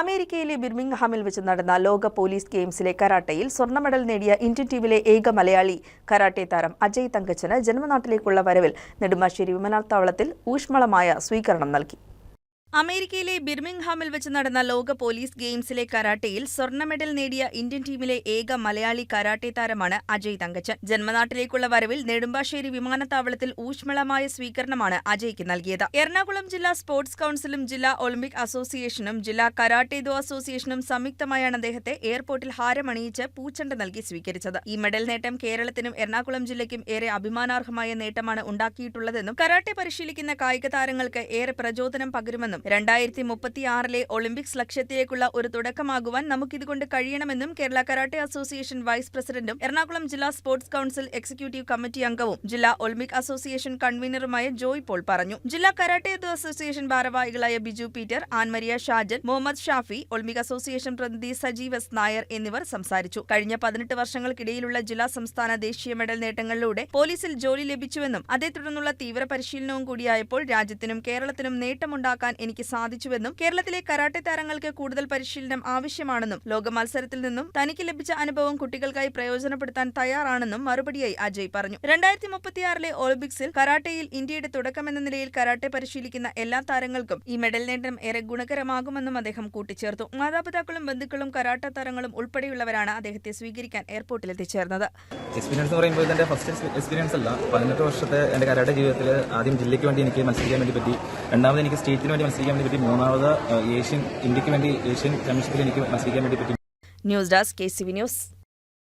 അമേരിക്കയിലെ ബിർമിംഗ്ഹാമിൽ വെച്ച് നടന്ന ലോക പോലീസ് ഗെയിംസിലെ കരാട്ടയിൽ സ്വർണ മെഡൽ നേടിയ ഇന്ത്യൻ ടീമിലെ ഏക മലയാളി കരാട്ടെ താരം അജയ് തങ്കച്ചന് ജന്മനാട്ടിലേക്കുള്ള വരവിൽ നെടുമ്പാശ്ശേരി വിമാനത്താവളത്തിൽ ഊഷ്മളമായ സ്വീകരണം നൽകി. അമേരിക്കയിലെ ബിർമിംഗ്ഹാമിൽ വെച്ച് നടന്ന ലോക പോലീസ് ഗെയിംസിലെ കരാട്ടയിൽ സ്വർണ മെഡൽ നേടിയ ഇന്ത്യൻ ടീമിലെ ഏക മലയാളി കരാട്ടെ താരമാണ് അജയ് തങ്കച്ചൻ. ജന്മനാട്ടിലേക്കുള്ള വരവിൽ നെടുമ്പാശ്ശേരി വിമാനത്താവളത്തിൽ ഊഷ്മളമായ സ്വീകരണമാണ് അജയ്ക്ക് നൽകിയത്. എറണാകുളം ജില്ലാ സ്പോർട്സ് കൌൺസിലും ജില്ലാ ഒളിമ്പിക് അസോസിയേഷനും ജില്ലാ കരാട്ടെ ദോ അസോസിയേഷനും സംയുക്തമായാണ് അദ്ദേഹത്തെ എയർപോർട്ടിൽ ഹാരമണിയിച്ച് പൂച്ചെണ്ട് നൽകി സ്വീകരിച്ചത്. ഈ മെഡൽ നേട്ടം കേരളത്തിനും എറണാകുളം ജില്ലയ്ക്കും ഏറെ അഭിമാനാർഹമായ നേട്ടമാണ് ഉണ്ടാക്കിയിട്ടുള്ളതെന്നും കരാട്ടെ പരിശീലിക്കുന്ന കായിക താരങ്ങൾക്ക് ഏറെ പ്രചോദനം പകരുമെന്നും രണ്ടായിരത്തി മുപ്പത്തിയാറിലെ ഒളിമ്പിക്സ് ലക്ഷ്യത്തിലേക്കുള്ള ഒരു തുടക്കമാകുവാൻ നമുക്കിതുകൊണ്ട് കഴിയണമെന്നും കേരള കരാട്ടെ അസോസിയേഷൻ വൈസ് പ്രസിഡന്റും എറണാകുളം ജില്ലാ സ്പോർട്സ് കൌൺസിൽ എക്സിക്യൂട്ടീവ് കമ്മിറ്റി അംഗവും ജില്ലാ ഒളിമ്പിക് അസോസിയേഷൻ കൺവീനറുമായ ജോയ് പോൾ പറഞ്ഞു. ജില്ലാ കരാട്ടെ അസോസിയേഷൻ ഭാരവാഹികളായ Biju Peter Ann Maria Shajan Muhammad Shafi Olympic association പ്രതിനിധി സജീവ് എസ് നായർ എന്നിവർ സംസാരിച്ചു. കഴിഞ്ഞ പതിനെട്ട് വർഷങ്ങൾക്കിടയിലുള്ള ജില്ലാ സംസ്ഥാന ദേശീയ മെഡൽ നേട്ടങ്ങളിലൂടെ പോലീസിൽ ജോലി ലഭിച്ചുവെന്നും അതേ തുടർന്നുള്ള തീവ്ര പരിശീലനവും കൂടിയായപ്പോൾ രാജ്യത്തിനും കേരളത്തിനും നേട്ടമുണ്ടാക്കാൻ എനിക്ക് സാധിച്ചുവെന്നും കേരളത്തിലെ കരാട്ടെ താരങ്ങൾക്ക് കൂടുതൽ പരിശീലനം ആവശ്യമാണെന്നും ലോക മത്സരത്തിൽ നിന്നും തനിക്ക് ലഭിച്ച അനുഭവം കുട്ടികൾക്കായി പ്രയോജനപ്പെടുത്താൻ തയ്യാറാണെന്നും മറുപടിയായി അജയ് പറഞ്ഞു. രണ്ടായിരത്തി മുപ്പത്തിയാറിലെ ഒളിമ്പിക്സിൽ കരാട്ടയിൽ ഇന്ത്യയുടെ തുടക്കമെന്ന നിലയിൽ കരാട്ടെ പരിശീലിക്കുന്ന എല്ലാ താരങ്ങൾക്കും ഈ മെഡൽ നേട്ടം ഏറെ ഗുണകരമാകുമെന്നും അദ്ദേഹം കൂട്ടിച്ചേർത്തു. മാതാപിതാക്കളും ബന്ധുക്കളും കരാട്ട താരങ്ങളും ഉൾപ്പെടെയുള്ളവരാണ് അദ്ദേഹത്തെ സ്വീകരിക്കാൻ എയർപോർട്ടിൽ എത്തിച്ചേർന്നത് എക്സ്പീരിയൻസ് എന്ന് പറയുമ്പോൾ ഇതെന്റെ ഫസ്റ്റ് എക്സ്പീരിയൻസ് അല്ല. പതിനെട്ട് വർഷത്തെ എന്റെ കരാട്ടെ ജീവിതത്തിൽ ആദ്യം ജില്ലയ്ക്ക് വേണ്ടി എനിക്ക് മത്സരിക്കാൻ വേണ്ടി പറ്റി. രണ്ടാമത് എനിക്ക് സ്റ്റേറ്റിന് വേണ്ടി മത്സരിക്കാൻ വേണ്ടി പറ്റി മൂന്നാമത് ഏഷ്യൻ ഇന്ത്യയ്ക്ക് വേണ്ടി ഏഷ്യൻ ചാമ്പ്യൻഷിപ്പിൽ എനിക്ക് മത്സരിക്കാൻ വേണ്ടി പറ്റി. News desk K C V news.